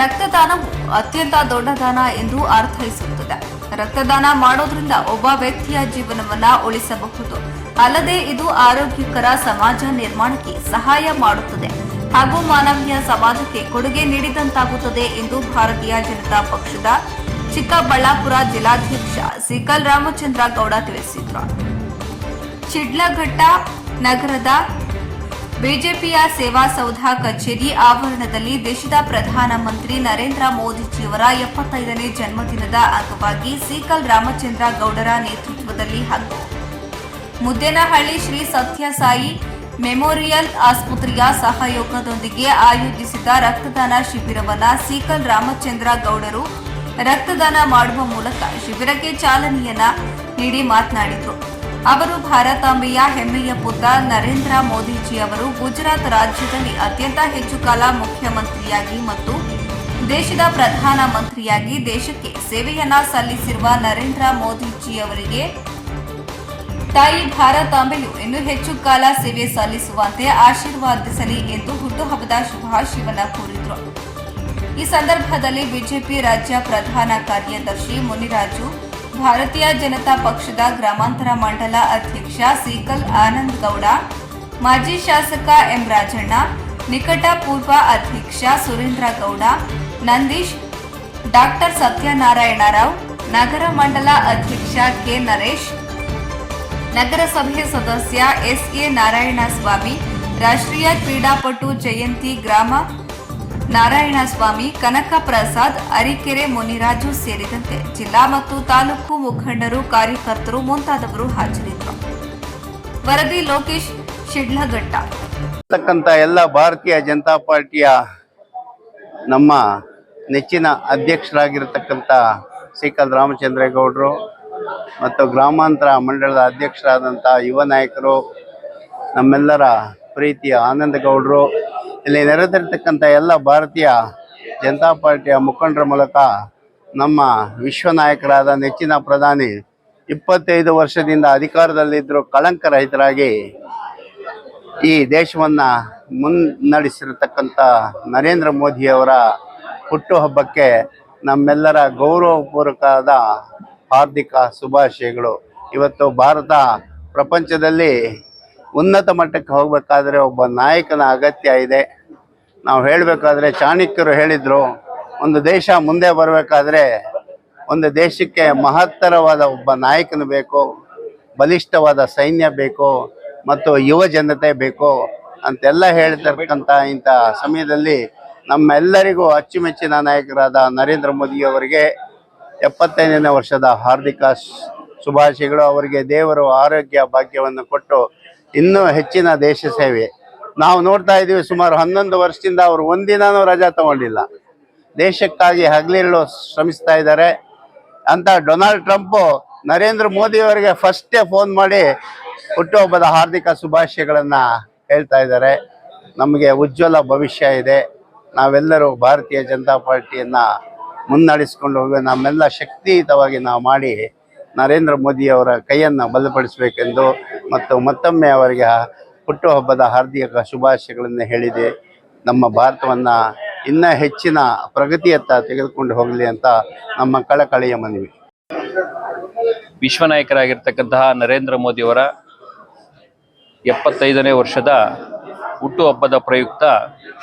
ರಕ್ತದಾನವು ಅತ್ಯಂತ ದೊಡ್ಡ ದಾನ ಎಂದು ಅರ್ಥೈಸುತ್ತದೆ. ರಕ್ತದಾನ ಮಾಡೋದ್ರಿಂದ ಒಬ್ಬ ವ್ಯಕ್ತಿಯ ಜೀವನವನ್ನ ಉಳಿಸಬಹುದು. ಅಲ್ಲದೆ ಇದು ಆರೋಗ್ಯಕರ ಸಮಾಜ ನಿರ್ಮಾಣಕ್ಕೆ ಸಹಾಯ ಮಾಡುತ್ತದೆ. ಹಾಗೂ ಮಾನವೀಯ ಸಮಾಜಕ್ಕೆ ಕೊಡುಗೆ ನೀಡಿದಂತಾಗುತ್ತದೆ ಎಂದು ಭಾರತೀಯ ಜನತಾ ಪಕ್ಷದ ಚಿಕ್ಕಬಳ್ಳಾಪುರ ಜಿಲ್ಲಾಧ್ಯಕ್ಷ ಸಿಕಲ್ ರಾಮಚಂದ್ರ ಗೌಡ ತಿಳಿಸಿದರು. ಚಿಡ್ಲಘಟ್ಟ ನಗರದ ಬಿಜೆಪಿಯ ಸೇವಾ ಸೌಧ ಕಚೇರಿ ಆವರಣದಲ್ಲಿ ದೇಶದ ಪ್ರಧಾನಮಂತ್ರಿ ನರೇಂದ್ರ ಮೋದಿಜಿಯವರ ಎಪ್ಪತ್ತೈದನೇ ಜನ್ಮದಿನದ ಅಂಗವಾಗಿ ಸೀಕಲ್ ರಾಮಚಂದ್ರ ಗೌಡರ ನೇತೃತ್ವದಲ್ಲಿ ಹಾಗೂ, ಮುದ್ದೇನಹಳ್ಳಿ ಶ್ರೀ ಸತ್ಯಸಾಯಿ ಮೆಮೋರಿಯಲ್ ಆಸ್ಪತ್ರೆಯ ಸಹಯೋಗದೊಂದಿಗೆ ಆಯೋಜಿಸಿದ್ದ ರಕ್ತದಾನ ಶಿಬಿರವನ್ನು ಸೀಕಲ್ ರಾಮಚಂದ್ರ ಗೌಡರು ರಕ್ತದಾನ ಮಾಡುವ ಮೂಲಕ ಶಿಬಿರಕ್ಕೆ ಚಾಲನೆಯನ್ನ ನೀಡಿ ಮಾತನಾಡಿದರು. ಅವರು ಭಾರತಾಂಬೆಯ ಹೆಮ್ಮೆಯ ಪುತ್ರ ನರೇಂದ್ರ ಮೋದಿಜಿ ಅವರು ಗುಜರಾತ್ ರಾಜ್ಯದಲ್ಲಿ ಅತ್ಯಂತ ಹೆಚ್ಚು ಕಾಲ ಮುಖ್ಯಮಂತ್ರಿಯಾಗಿ ಮತ್ತು ದೇಶದ ಪ್ರಧಾನ ಮಂತ್ರಿಯಾಗಿ ದೇಶಕ್ಕೆ ಸೇವೆಯನ್ನ ಸಲ್ಲಿಸಿರುವ ನರೇಂದ್ರ ಮೋದಿಜಿ ಅವರಿಗೆ ತಾಯಿ ಭಾರತಾಂಬೆಯು ಇನ್ನೂ ಹೆಚ್ಚು ಕಾಲ ಸೇವೆ ಸಲ್ಲಿಸುವಂತೆ ಆಶೀರ್ವಾದಿಸಲಿ ಎಂದು ಹುಟ್ಟುಹಬ್ಬದ ಶುಭಾಶಯವನ್ನ ಕೋರಿದರು. ಈ ಸಂದರ್ಭದಲ್ಲಿ ಬಿಜೆಪಿ ರಾಜ್ಯ ಪ್ರಧಾನ ಕಾರ್ಯದರ್ಶಿ ಮುನಿರಾಜು ಭಾರತೀಯ ಜನತಾ ಪಕ್ಷದ ಗ್ರಾಮಾಂತರ ಮಂಡಲ ಅಧ್ಯಕ್ಷ ಸೀಕಲ್ ಆನಂದ್ ಗೌಡ, ಮಾಜಿ ಶಾಸಕ ಎಂ ರಾಜಣ್ಣ, ನಿಕಟ ಪೂರ್ವ ಅಧ್ಯಕ್ಷ ಸುರೇಂದ್ರ ಗೌಡ, ನಂದೀಶ್, ಡಾಕ್ಟರ್ ಸತ್ಯನಾರಾಯಣ ರಾವ್, ನಗರ ಮಂಡಲ ಅಧ್ಯಕ್ಷ ಕೆ ನರೇಶ್, ನಗರಸಭೆ ಸದಸ್ಯ ಎಸ್ ಎಸ್ಎ ನಾರಾಯಣಸ್ವಾಮಿ, ರಾಷ್ಟ್ರೀಯ ಕ್ರೀಡಾಪಟು ಜಯಂತಿ ಗ್ರಾಮ ನಾರಾಯಣಸ್ವಾಮಿ ಕನಕ ಪ್ರಸಾದ್ ಅರಿಕೆರೆ ಮುನಿರಾಜು ಸೇರಿದಂತೆ ಜಿಲ್ಲಾ ಮತ್ತು ತಾಲೂಕು ಮುಖಂಡರು, ಕಾರ್ಯಕರ್ತರು ಮುಂತಾದವರು ಹಾಜರಿದ್ದರು. ವರದಿ ಲೋಕೇಶ್, ಶಿಡ್ಲಘಟ್ಟ. ಎಲ್ಲ ಭಾರತೀಯ ಜನತಾ ಪಾರ್ಟಿಯ ನಮ್ಮ ನೆಚ್ಚಿನ ಅಧ್ಯಕ್ಷರಾಗಿರ್ತಕ್ಕಂಥ ಸಿಕಲ್ ರಾಮಚಂದ್ರೇಗೌಡರು ಮತ್ತು ಗ್ರಾಮಾಂತರ ಮಂಡಳದ ಅಧ್ಯಕ್ಷರಾದಂಥ ಯುವ ನಾಯಕರು, ನಮ್ಮೆಲ್ಲರ ಪ್ರೀತಿಯ ಆನಂದ ಗೌಡರು ಇಲ್ಲಿ ನೆರೆದಿರ್ತಕ್ಕಂಥ ಎಲ್ಲ ಭಾರತೀಯ ಜನತಾ ಪಾರ್ಟಿಯ ಮುಖಂಡರ ಮೂಲಕ ನಮ್ಮ ವಿಶ್ವ ನಾಯಕರಾದ ನೆಚ್ಚಿನ ಪ್ರಧಾನಿ ಇಪ್ಪತ್ತೈದು ವರ್ಷದಿಂದ ಅಧಿಕಾರದಲ್ಲಿದ್ದರೂ ಕಳಂಕರಹಿತರಾಗಿ ಈ ದೇಶವನ್ನು ಮುನ್ನಡೆಸಿರತಕ್ಕಂಥ ನರೇಂದ್ರ ಮೋದಿಯವರ ಹುಟ್ಟುಹಬ್ಬಕ್ಕೆ ನಮ್ಮೆಲ್ಲರ ಗೌರವಪೂರ್ವಕವಾದ ಹಾರ್ದಿಕ ಶುಭಾಶಯಗಳು. ಇವತ್ತು ಭಾರತ ಪ್ರಪಂಚದಲ್ಲಿ ಉನ್ನತ ಮಟ್ಟಕ್ಕೆ ಹೋಗಬೇಕಾದ್ರೆ ಒಬ್ಬ ನಾಯಕನ ಅಗತ್ಯ ಇದೆ. ನಾವು ಹೇಳಬೇಕಾದ್ರೆ ಚಾಣಕ್ಯರು ಹೇಳಿದರು, ಒಂದು ದೇಶ ಮುಂದೆ ಬರಬೇಕಾದ್ರೆ ಒಂದು ದೇಶಕ್ಕೆ ಮಹತ್ತರವಾದ ಒಬ್ಬ ನಾಯಕನು ಬೇಕು, ಬಲಿಷ್ಠವಾದ ಸೈನ್ಯ ಬೇಕು, ಮತ್ತು ಯುವ ಜನತೆ ಬೇಕು ಅಂತೆಲ್ಲ ಹೇಳ್ತಿರ್ತಕ್ಕಂಥ ಇಂಥ ಸಮಯದಲ್ಲಿ ನಮ್ಮೆಲ್ಲರಿಗೂ ಅಚ್ಚುಮೆಚ್ಚಿನ ನಾಯಕರಾದ ನರೇಂದ್ರ ಮೋದಿಯವರಿಗೆ ಎಪ್ಪತ್ತೈದನೇ ವರ್ಷದ ಹಾರ್ದಿಕ ಶುಭಾಶಯಗಳು. ಅವರಿಗೆ ದೇವರು ಆರೋಗ್ಯ ಭಾಗ್ಯವನ್ನು ಕೊಟ್ಟು ಇನ್ನೂ ಹೆಚ್ಚಿನ ದೇಶ ಸೇವೆ. ನಾವು ನೋಡ್ತಾ ಇದ್ದೀವಿ ಸುಮಾರು ಹನ್ನೊಂದು ವರ್ಷದಿಂದ ಅವರು ಒಂದಿನೂ ರಜಾ ತಗೊಂಡಿಲ್ಲ. ದೇಶಕ್ಕಾಗಿ ಹಗಲಿರಲು ಶ್ರಮಿಸ್ತಾ ಇದ್ದಾರೆ. ಅಂತ ಡೊನಾಲ್ಡ್ ಟ್ರಂಪ್ ನರೇಂದ್ರ ಮೋದಿ ಅವರಿಗೆ ಫಸ್ಟೇ ಫೋನ್ ಮಾಡಿ ಹುಟ್ಟುಹಬ್ಬದ ಹಾರ್ದಿಕ ಶುಭಾಶಯಗಳನ್ನು ಹೇಳ್ತಾ ಇದ್ದಾರೆ. ನಮಗೆ ಉಜ್ವಲ ಭವಿಷ್ಯ ಇದೆ. ನಾವೆಲ್ಲರೂ ಭಾರತೀಯ ಜನತಾ ಪಾರ್ಟಿಯನ್ನು ಮುನ್ನಡೆಸ್ಕೊಂಡು ಹೋಗಿ, ನಮ್ಮೆಲ್ಲ ಶಕ್ತಿಯುತವಾಗಿ ನಾವು ಮಾಡಿ ನರೇಂದ್ರ ಮೋದಿ ಅವರ ಕೈಯನ್ನು ಬಲಪಡಿಸಬೇಕೆಂದು ಮತ್ತು ಮತ್ತೊಮ್ಮೆ ಅವರಿಗೆ ಹುಟ್ಟುಹಬ್ಬದ ಹಾರ್ದಿಕ ಶುಭಾಶಯಗಳನ್ನು ಹೇಳಿದೆ. ನಮ್ಮ ಭಾರತವನ್ನು ಇನ್ನೂ ಹೆಚ್ಚಿನ ಪ್ರಗತಿಯತ್ತ ತೆಗೆದುಕೊಂಡು ಹೋಗಲಿ ಅಂತ ನಮ್ಮ ಕಳಕಳಿಯ ಮನವಿ. ವಿಶ್ವನಾಯಕರಾಗಿರ್ತಕ್ಕಂತಹ ನರೇಂದ್ರ ಮೋದಿಯವರ ಎಪ್ಪತ್ತೈದನೇ ವರ್ಷದ ಹುಟ್ಟುಹಬ್ಬದ ಪ್ರಯುಕ್ತ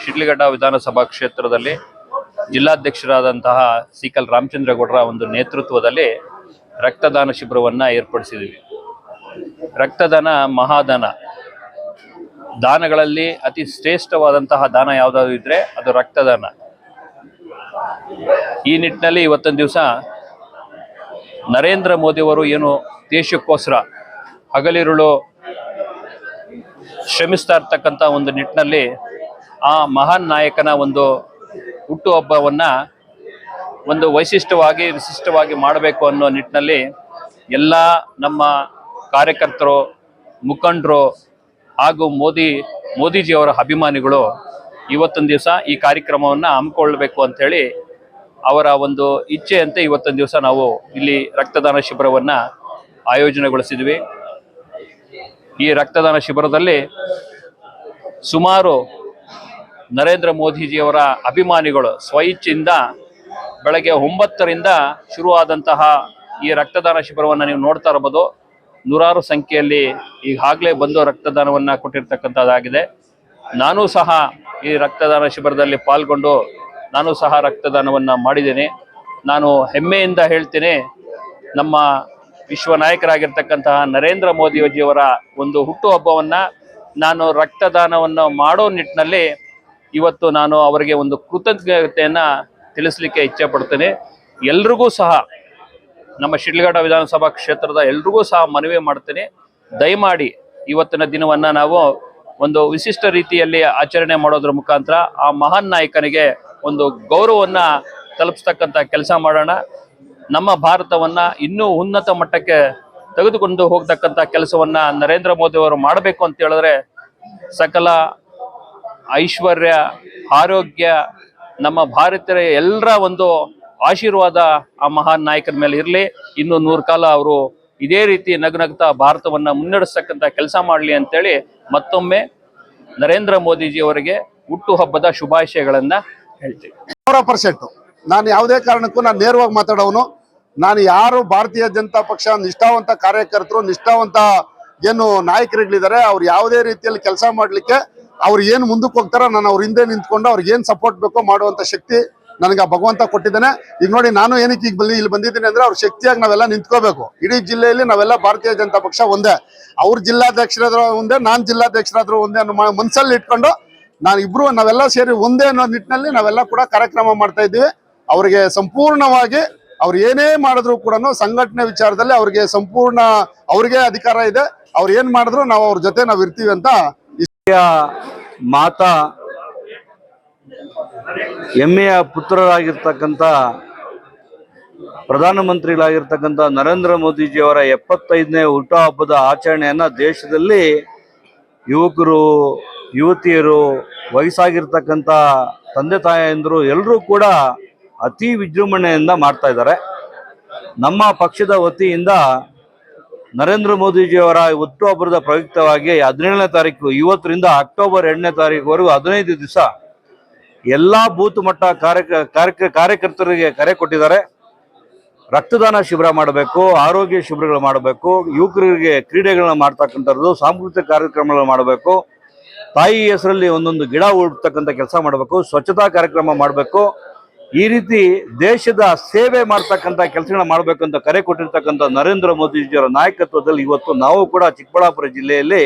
ಶಿಡ್ಲಘಟ್ಟ ವಿಧಾನಸಭಾ ಕ್ಷೇತ್ರದಲ್ಲಿ ಜಿಲ್ಲಾಧ್ಯಕ್ಷರಾದಂತಹ ಸಿಕಲ್ ರಾಮಚಂದ್ರಗೌಡರ ಒಂದು ನೇತೃತ್ವದಲ್ಲಿ ರಕ್ತದಾನ ಶಿಬಿರವನ್ನು ಏರ್ಪಡಿಸಿದ್ದೀವಿ ರಕ್ತದಾನ ಮಹಾದಾನ. ದಾನಗಳಲ್ಲಿ ಅತಿ ಶ್ರೇಷ್ಠವಾದಂತಹ ದಾನ ಯಾವುದಾದ್ರು ಇದ್ರೆ ಅದು ರಕ್ತದಾನ. ಈ ನಿಟ್ಟಿನಲ್ಲಿ ಇವತ್ತೊಂದು ದಿವಸ ನರೇಂದ್ರ ಮೋದಿಯವರು ಏನು ದೇಶಕ್ಕೋಸ್ಕರ ಹಗಲಿರುಳು ಶ್ರಮಿಸ್ತಾ ಇರ್ತಕ್ಕಂಥ ಒಂದು ನಿಟ್ಟಿನಲ್ಲಿ ಆ ಮಹಾನ್ ನಾಯಕನ ಒಂದು ಹುಟ್ಟುಹಬ್ಬವನ್ನು ಒಂದು ವೈಶಿಷ್ಟ್ಯವಾಗಿ ವಿಶಿಷ್ಟವಾಗಿ ಮಾಡಬೇಕು ಅನ್ನೋ ನಿಟ್ಟಿನಲ್ಲಿ ಎಲ್ಲ ನಮ್ಮ ಕಾರ್ಯಕರ್ತರು, ಮುಖಂಡರು ಹಾಗೂ ಮೋದಿ, ಮೋದಿಜಿಯವರ ಅಭಿಮಾನಿಗಳು ಇವತ್ತೊಂದು ದಿವಸ ಈ ಕಾರ್ಯಕ್ರಮವನ್ನು ಹಮ್ಮಿಕೊಳ್ಳಬೇಕು ಅಂಥೇಳಿ ಅವರ ಒಂದು ಇಚ್ಛೆಯಂತೆ ಇವತ್ತೊಂದು ದಿವಸ ನಾವು ಇಲ್ಲಿ ರಕ್ತದಾನ ಶಿಬಿರವನ್ನು ಆಯೋಜನೆಗೊಳಿಸಿದ್ವಿ. ಈ ರಕ್ತದಾನ ಶಿಬಿರದಲ್ಲಿ ಸುಮಾರು ನರೇಂದ್ರ ಮೋದಿಜಿಯವರ ಅಭಿಮಾನಿಗಳು ಸ್ವಇಚ್ಛೆಯಿಂದ ಬೆಳಗ್ಗೆ ಒಂಬತ್ತರಿಂದ ಶುರುವಾದಂತಹ ಈ ರಕ್ತದಾನ ಶಿಬಿರವನ್ನು ನೀವು ನೋಡ್ತಾ ಇರಬಹುದು ನೂರಾರು ಸಂಖ್ಯೆಯಲ್ಲಿ ಈಗಾಗಲೇ ಬಂದು ರಕ್ತದಾನವನ್ನು ಕೊಟ್ಟಿರ್ತಕ್ಕಂಥದ್ದಾಗಿದೆ. ನಾನು ಸಹ ಈ ರಕ್ತದಾನ ಶಿಬಿರದಲ್ಲಿ ಪಾಲ್ಗೊಂಡು ನಾನು ಸಹ ರಕ್ತದಾನವನ್ನು ಮಾಡಿದ್ದೀನಿ. ನಾನು ಹೆಮ್ಮೆಯಿಂದ ಹೇಳ್ತೀನಿ, ನಮ್ಮ ವಿಶ್ವ ನಾಯಕರಾಗಿರ್ತಕ್ಕಂತಹ ನರೇಂದ್ರ ಮೋದಿಜಿಯವರ ಒಂದು ಹುಟ್ಟುಹಬ್ಬವನ್ನು ನಾನು ರಕ್ತದಾನವನ್ನು ಮಾಡೋ ನಿಟ್ಟಿನಲ್ಲಿ ಇವತ್ತು ನಾನು ಅವರಿಗೆ ಒಂದು ಕೃತಜ್ಞತೆಯನ್ನು ತಿಳಿಸ್ಲಿಕ್ಕೆ ಇಚ್ಛೆ ಪಡ್ತೇನೆ. ಎಲ್ರಿಗೂ ಸಹ ನಮ್ಮ ಶಿಡ್ಲಘಟ್ಟ ವಿಧಾನಸಭಾ ಕ್ಷೇತ್ರದ ಎಲ್ರಿಗೂ ಸಹ ಮನವಿ ಮಾಡ್ತೇನೆ. ದಯಮಾಡಿ ಇವತ್ತಿನ ದಿನವನ್ನ ನಾವು ಒಂದು ವಿಶಿಷ್ಟ ರೀತಿಯಲ್ಲಿ ಆಚರಣೆ ಮಾಡೋದ್ರ ಮುಖಾಂತರ ಆ ಮಹಾನ್ ನಾಯಕನಿಗೆ ಒಂದು ಗೌರವವನ್ನ ತಲುಪಿಸ್ತಕ್ಕಂಥ ಕೆಲಸ ಮಾಡೋಣ. ನಮ್ಮ ಭಾರತವನ್ನ ಇನ್ನೂ ಉನ್ನತ ಮಟ್ಟಕ್ಕೆ ತೆಗೆದುಕೊಂಡು ಹೋಗ್ತಕ್ಕಂಥ ಕೆಲಸವನ್ನ ನರೇಂದ್ರ ಮೋದಿ ಅವರು ಮಾಡಬೇಕು ಅಂತ ಹೇಳಿದ್ರೆ ಸಕಲ ಐಶ್ವರ್ಯ, ಆರೋಗ್ಯ, ನಮ್ಮ ಭಾರತೀಯ ಎಲ್ಲರ ಒಂದು ಆಶೀರ್ವಾದ ಆ ಮಹಾನ್ ನಾಯಕರ ಮೇಲೆ ಇರಲಿ. ಇನ್ನು ನೂರು ಕಾಲ ಅವರು ಇದೇ ರೀತಿ ನಗ್ನಗ್ತಾ ಭಾರತವನ್ನ ಮುನ್ನಡೆಸ್ತಕ್ಕಂಥ ಕೆಲಸ ಮಾಡಲಿ ಅಂತೇಳಿ ಮತ್ತೊಮ್ಮೆ ನರೇಂದ್ರ ಮೋದಿಜಿ ಅವರಿಗೆ ಹುಟ್ಟುಹಬ್ಬದ ಶುಭಾಶಯಗಳನ್ನ ಹೇಳ್ತೀವಿ. ಪರ್ಸೆಂಟ್. ನಾನು ಯಾವುದೇ ಕಾರಣಕ್ಕೂ ನಾನು ನೇರವಾಗಿ ಮಾತಾಡೋನು ನಾನು ಯಾರು ಭಾರತೀಯ ಜನತಾ ಪಕ್ಷ ನಿಷ್ಠಾವಂತ ಕಾರ್ಯಕರ್ತರು, ನಿಷ್ಠಾವಂತ ಏನು ನಾಯಕರುಗಳಿದ್ದಾರೆ, ಅವ್ರು ಯಾವುದೇ ರೀತಿಯಲ್ಲಿ ಕೆಲಸ ಮಾಡಲಿಕ್ಕೆ ಅವ್ರು ಏನು ಮುಂದಕ್ಕೆ ಹೋಗ್ತಾರೋ ನಾನು ಅವ್ರ ಹಿಂದೆ ನಿಂತ್ಕೊಂಡು ಅವ್ರಿಗೆ ಏನು ಸಪೋರ್ಟ್ ಬೇಕೋ ಮಾಡುವಂಥ ಶಕ್ತಿ ನನಗೆ ಆ ಭಗವಂತ ಕೊಟ್ಟಿದ್ದಾನೆ. ಈಗ ನೋಡಿ, ನಾನು ಏನಕ್ಕೆ ಈಗ ಬಂದು ಇಲ್ಲಿ ಬಂದಿದ್ದೀನಿ ಅಂದ್ರೆ ಅವ್ರ ಶಕ್ತಿಯಾಗಿ ನಾವೆಲ್ಲ ನಿಂತ್ಕೋಬೇಕು. ಇಡೀ ಜಿಲ್ಲೆಯಲ್ಲಿ ನಾವೆಲ್ಲ ಭಾರತೀಯ ಜನತಾ ಪಕ್ಷ ಒಂದೇ. ಅವ್ರ ಜಿಲ್ಲಾಧ್ಯಕ್ಷರಾದ್ರು ಒಂದೇ, ನಾನ್ ಜಿಲ್ಲಾಧ್ಯಕ್ಷರಾದ್ರು ಒಂದೇ ಅನ್ನೋ ಮನಸ್ಸಲ್ಲಿ ಇಟ್ಕೊಂಡು ನಾನು ಇಬ್ರು ನಾವೆಲ್ಲ ಸೇರಿ ಒಂದೇ ಅನ್ನೋ ನಿಟ್ಟಿನಲ್ಲಿ ನಾವೆಲ್ಲ ಕೂಡ ಕಾರ್ಯಕ್ರಮ ಮಾಡ್ತಾ ಇದ್ದೀವಿ. ಅವರಿಗೆ ಸಂಪೂರ್ಣವಾಗಿ ಅವ್ರು ಏನೇ ಮಾಡಿದ್ರು ಕೂಡ ಸಂಘಟನೆ ವಿಚಾರದಲ್ಲಿ ಅವ್ರಿಗೆ ಸಂಪೂರ್ಣ ಅವ್ರಿಗೆ ಅಧಿಕಾರ ಇದೆ. ಅವ್ರು ಏನ್ ಮಾಡಿದ್ರು ನಾವು ಅವ್ರ ಜೊತೆ ನಾವು ಇರ್ತೀವಿ ಅಂತ ಮಾತಾ ಹೆಮ್ಮೆಯ ಪುತ್ರರಾಗಿರ್ತಕ್ಕಂಥ ಪ್ರಧಾನಮಂತ್ರಿಗಳಾಗಿರ್ತಕ್ಕಂಥ ನರೇಂದ್ರ ಮೋದಿಜಿಯವರ ಎಪ್ಪತ್ತೈದನೇ ಹುಟ್ಟುಹಬ್ಬದ ಆಚರಣೆಯನ್ನು ದೇಶದಲ್ಲಿ ಯುವಕರು, ಯುವತಿಯರು, ವಯಸ್ಸಾಗಿರ್ತಕ್ಕಂಥ ತಂದೆ ತಾಯಂದರು ಎಲ್ಲರೂ ಕೂಡ ಅತಿ ವಿಜೃಂಭಣೆಯಿಂದ ಮಾಡ್ತಾ ಇದ್ದಾರೆ. ನಮ್ಮ ಪಕ್ಷದ ವತಿಯಿಂದ ನರೇಂದ್ರ ಮೋದಿಜಿಯವರ ಹುಟ್ಟುಹಬ್ಬದ ಪ್ರಯುಕ್ತವಾಗಿ ಹದಿನೇಳನೇ ತಾರೀಕು, ಇವತ್ತರಿಂದ ಅಕ್ಟೋಬರ್ ಎರಡನೇ ತಾರೀಕುವರೆಗೂ ಹದಿನೈದು ದಿವಸ ಎಲ್ಲಾ ಬೂತ್ ಮಟ್ಟ ಕಾರ್ಯ ಕಾರ್ಯ ಕಾರ್ಯಕರ್ತರಿಗೆ ಕರೆ ಕೊಟ್ಟಿದ್ದಾರೆ. ರಕ್ತದಾನ ಶಿಬಿರ ಮಾಡಬೇಕು, ಆರೋಗ್ಯ ಶಿಬಿರಗಳು ಮಾಡಬೇಕು, ಯುವಕರಿಗೆ ಕ್ರೀಡೆಗಳನ್ನ ಮಾಡ್ತಕ್ಕಂಥದ್ದು, ಸಾಂಸ್ಕೃತಿಕ ಕಾರ್ಯಕ್ರಮಗಳು ಮಾಡಬೇಕು, ತಾಯಿ ಹೆಸರಲ್ಲಿ ಒಂದೊಂದು ಗಿಡ ಉಡ್ತಕ್ಕಂಥ ಕೆಲಸ ಮಾಡಬೇಕು, ಸ್ವಚ್ಛತಾ ಕಾರ್ಯಕ್ರಮ ಮಾಡಬೇಕು. ಈ ರೀತಿ ದೇಶದ ಸೇವೆ ಮಾಡ್ತಕ್ಕಂಥ ಕೆಲಸಗಳನ್ನ ಅಂತ ಕರೆ ಕೊಟ್ಟಿರ್ತಕ್ಕಂಥ ನರೇಂದ್ರ ಮೋದಿಜಿಯವರ ನಾಯಕತ್ವದಲ್ಲಿ ಇವತ್ತು ನಾವು ಕೂಡ ಚಿಕ್ಕಬಳ್ಳಾಪುರ ಜಿಲ್ಲೆಯಲ್ಲಿ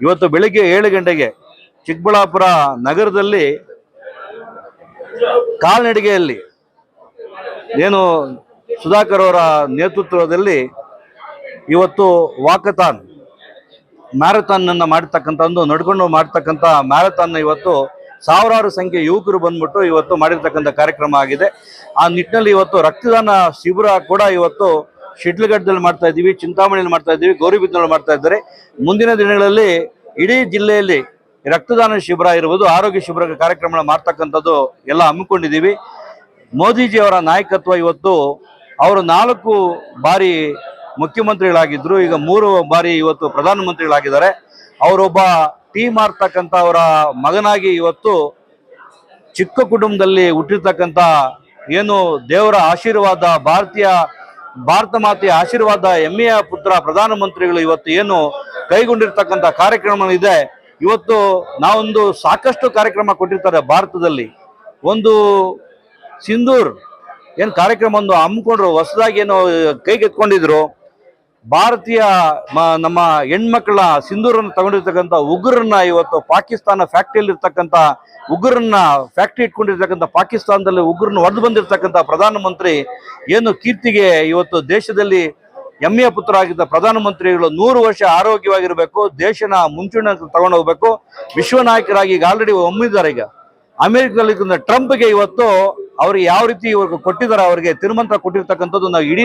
ಇವತ್ತು ಬೆಳಿಗ್ಗೆ ಏಳು ಗಂಟೆಗೆ ಚಿಕ್ಕಬಳ್ಳಾಪುರ ನಗರದಲ್ಲಿ ಕಾಲ್ನಡಿಗೆಯಲ್ಲಿ ಏನು ಸುಧಾಕರ್ ಅವರ ನೇತೃತ್ವದಲ್ಲಿ ಇವತ್ತು ವಾಕಥಾನ್ ಮ್ಯಾರಥಾನ್ ಅನ್ನ ಒಂದು, ನಡ್ಕೊಂಡು ಮಾಡ್ತಕ್ಕಂಥ ಮ್ಯಾರಥಾನ್ ಇವತ್ತು ಸಾವಿರಾರು ಸಂಖ್ಯೆ ಯುವಕರು ಬಂದ್ಬಿಟ್ಟು ಇವತ್ತು ಮಾಡಿರ್ತಕ್ಕಂಥ ಕಾರ್ಯಕ್ರಮ ಆಗಿದೆ. ಆ ನಿಟ್ಟಿನಲ್ಲಿ ಇವತ್ತು ರಕ್ತದಾನ ಶಿಬಿರ ಕೂಡ ಇವತ್ತು ಶಿಡ್ಲಘಟ್ಟದಲ್ಲಿ ಮಾಡ್ತಾ ಇದ್ದೀವಿ, ಚಿಂತಾಮಣಿಯಲ್ಲಿ ಮಾಡ್ತಾ ಇದ್ದೀವಿ ಗೌರಿಬಿದ್ದಲ್ಲಿ ಮಾಡ್ತಾ ಇದ್ದಾರೆ. ಮುಂದಿನ ದಿನಗಳಲ್ಲಿ ಇಡೀ ಜಿಲ್ಲೆಯಲ್ಲಿ ರಕ್ತದಾನ ಶಿಬಿರ ಇರುವುದು ಆರೋಗ್ಯ ಶಿಬಿರ ಕಾರ್ಯಕ್ರಮ ಮಾಡ್ತಕ್ಕಂಥದ್ದು ಎಲ್ಲ ಹಮ್ಮಿಕೊಂಡಿದ್ದೀವಿ. ಮೋದಿಜಿ ಅವರ ನಾಯಕತ್ವ ಇವತ್ತು ಅವರು ನಾಲ್ಕು ಬಾರಿ ಮುಖ್ಯಮಂತ್ರಿಗಳಾಗಿದ್ದರು ಈಗ ಮೂರು ಬಾರಿ ಇವತ್ತು ಪ್ರಧಾನಮಂತ್ರಿಗಳಾಗಿದ್ದಾರೆ. ಅವರೊಬ್ಬ ಟೀ ಮಾರ್ತಕ್ಕಂಥ ಅವರ ಮಗನಾಗಿ ಇವತ್ತು ಚಿಕ್ಕ ಕುಟುಂಬದಲ್ಲಿ ಹುಟ್ಟಿರ್ತಕ್ಕಂಥ ಏನು ದೇವರ ಆಶೀರ್ವಾದ, ಭಾರತೀಯ, ಭಾರತ ಮಾತೆಯ ಆಶೀರ್ವಾದ, ಹೆಮ್ಮೆಯ ಪುತ್ರ, ಪ್ರಧಾನಮಂತ್ರಿಗಳು ಇವತ್ತು ಏನು ಕೈಗೊಂಡಿರ್ತಕ್ಕಂಥ ಕಾರ್ಯಕ್ರಮ ಇದೆ ಇವತ್ತು ನಾವೊಂದು ಸಾಕಷ್ಟು ಕಾರ್ಯಕ್ರಮ ಕೊಟ್ಟಿರ್ತಾರೆ ಭಾರತದಲ್ಲಿ. ಒಂದು ಸಿಂಧೂರ್ ಏನು ಕಾರ್ಯಕ್ರಮ ಒಂದು ಹಮ್ಮಿಕೊಂಡ್ರು, ಹೊಸದಾಗಿ ಏನು ಕೈಗೆತ್ಕೊಂಡಿದ್ರು. ಭಾರತೀಯ ನಮ್ಮ ಹೆಣ್ಮಕ್ಳ ಸಿಂಧೂರನ್ನು ತಗೊಂಡಿರ್ತಕ್ಕಂಥ ಉಗ್ರನ್ನ ಇವತ್ತು ಪಾಕಿಸ್ತಾನ ಫ್ಯಾಕ್ಟ್ರಿಯಲ್ಲಿ ಇರ್ತಕ್ಕಂಥ ಉಗ್ರನ್ನ ಫ್ಯಾಕ್ಟ್ರಿ ಇಟ್ಕೊಂಡಿರ್ತಕ್ಕಂಥ ಪಾಕಿಸ್ತಾನದಲ್ಲಿ ಉಗ್ರನ್ನ ಹೊಡೆದು ಬಂದಿರತಕ್ಕಂಥ ಪ್ರಧಾನಮಂತ್ರಿ ಏನು ಕೀರ್ತಿಗೆ ಇವತ್ತು ದೇಶದಲ್ಲಿ ಹೆಮ್ಮೆಯ ಪುತ್ರ ಆಗಿದ್ದ ಪ್ರಧಾನಮಂತ್ರಿಗಳು ನೂರು ವರ್ಷ ಆರೋಗ್ಯವಾಗಿರಬೇಕು, ದೇಶನ ಮುಂಚೂಣಿ ತಗೊಂಡು ಹೋಗ್ಬೇಕು ವಿಶ್ವ ನಾಯಕರಾಗಿ ಈಗ ಆಲ್ರೆಡಿ ಒಮ್ಮಿದ್ದಾರೆ ಈಗ. ಅಮೆರಿಕದಲ್ಲಿ ಟ್ರಂಪ್ಗೆ ಇವತ್ತು ಅವ್ರಿಗೆ ಯಾವ ರೀತಿ ಇವ್ರಿಗೆ ಕೊಟ್ಟಿದ್ದಾರೆ, ಅವರಿಗೆ ತಿರುಮಂತ್ರ ಕೊಟ್ಟಿರ್ತಕ್ಕಂಥದ್ದು ನಾವು ಇಡೀ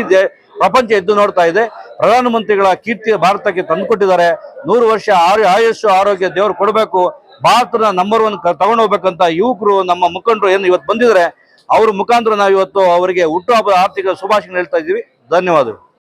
ಪ್ರಪಂಚ ಎದ್ದು ನೋಡ್ತಾ ಇದೆ. ಪ್ರಧಾನಮಂತ್ರಿಗಳ ಕೀರ್ತಿ ಭಾರತಕ್ಕೆ ತಂದುಕೊಟ್ಟಿದ್ದಾರೆ ನೂರು ವರ್ಷ ಆಯಸ್ಸು ಆರೋಗ್ಯ ದೇವರು ಕೊಡಬೇಕು. ಭಾರತದ ನಂಬರ್ ಒನ್ ತಗೊಂಡು ಹೋಗ್ಬೇಕಂತ ಯುವಕರು, ನಮ್ಮ ಮುಖಂಡರು ಏನು ಇವತ್ತು ಬಂದಿದ್ದಾರೆ, ಅವ್ರ ಮುಖಾಂತರ ನಾವು ಇವತ್ತು ಅವರಿಗೆ ಹುಟ್ಟುಹಬ್ಬದ ಆರ್ಥಿಕ ಶುಭಾಶಯ ಹೇಳ್ತಾ ಇದ್ದೀವಿ. ಧನ್ಯವಾದಗಳು.